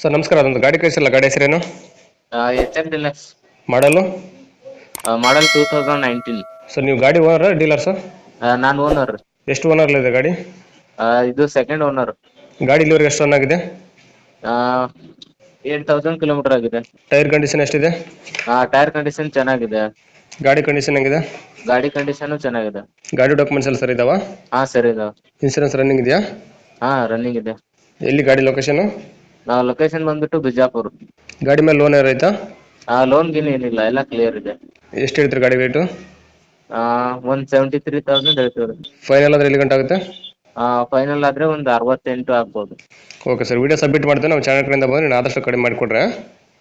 Sir ನಮಸ್ಕಾರ. ಅದೊಂದು ಗಾಡಿ ಕಳಿಸಿಲ್ಲ. ಗಾಡಿ ಹೆಸರೇನು? ಎಚ್ ಎಫ್ ಡಿಲಕ್ಸ್ ಮಾಡಲು model two thousand nineteen. Sir ನೀವು ಗಾಡಿ ಓನರ್ ಡೀಲರ್ ಸರ್? ನಾನು ಓನರ್. ಎಷ್ಟು ಇದೆ ಗಾಡಿ? ಇದು ಸೆಕೆಂಡ್ ಓನರ್ ಗಾಡಿ ಇಲ್ಲಿವರೆಗೆ ಎಷ್ಟು ರನ್ ಆಗಿದೆ? ಏಟ್ ತೌಸಂಡ್ ಕಿಲೋಮೀಟರ್ ಆಗಿದೆ. ಟೈರ್ ಕಂಡೀಷನ್ ಎಷ್ಟಿದೆ? ಟೈರ್ ಕಂಡೀಷನ್ ಚೆನ್ನಾಗಿದೆ. ಗಾಡಿ ಕಂಡೀಷನ್ ಹೆಂಗಿದೆ? ಗಾಡಿ ಕಂಡೀಷನ್ ಚೆನ್ನಾಗಿದೆ. ಗಾಡಿ ಡಾಕ್ಯುಮೆಂಟ್ಸ್ ಎಲ್ಲ ಸರ್ ಇದಾವ ಹಾ ಸರಿ ಇದಾವ ಇನ್ಸೂರೆನ್ಸ್ ರನ್ನಿಂಗ್ ಇದೆಯಾ? ಹಾ ರನ್ನಿಂಗ್ ಇದೆ. ಎಲ್ಲಿ ಗಾಡಿ ಲೊಕೇಶನ್ ನಾವು ಲೊಕೇಶನ್ ಬಂದ್ಬಿಟ್ಟು ಬಿಜಾಪುರ್. ಗಾಡಿ ಮೇಲೆ ಲೋನ್ ಏನಾಯ್ತಾ ಲೋನ್ ಗಿನ್ ಏನಿಲ್ಲ ಎಲ್ಲ ಕ್ಲಿಯರ್ ಇದೆ. ಎಷ್ಟು ಹೇಳ್ತೀರಿ ಗಾಡಿ rate one seventy three thousand ಹೇಳ್ತೀವಿ ಫೈನಲ್ ಆದ್ರೆ ಎಲ್ಲಿ ಗಂಟೆ ಆಗುತ್ತೆ? ಫೈನಲ್ ಆದ್ರೆ ಒಂದು ಅರವತ್ತೆಂಟು ಆಗ್ಬೋದು. ಓಕೆ ಸರ್ ವಿಡಿಯೋ ಸಬ್ಮಿಟ್ ಮಾಡ್ತೇನೆ ನಮ್ಮ ಚಾನಲ್ ಕಡೆಯಿಂದ ಬಂದು ನೀವು ಆದಷ್ಟು ಕಡಿಮೆ ಮಾಡಿಕೊಡ್ರೆ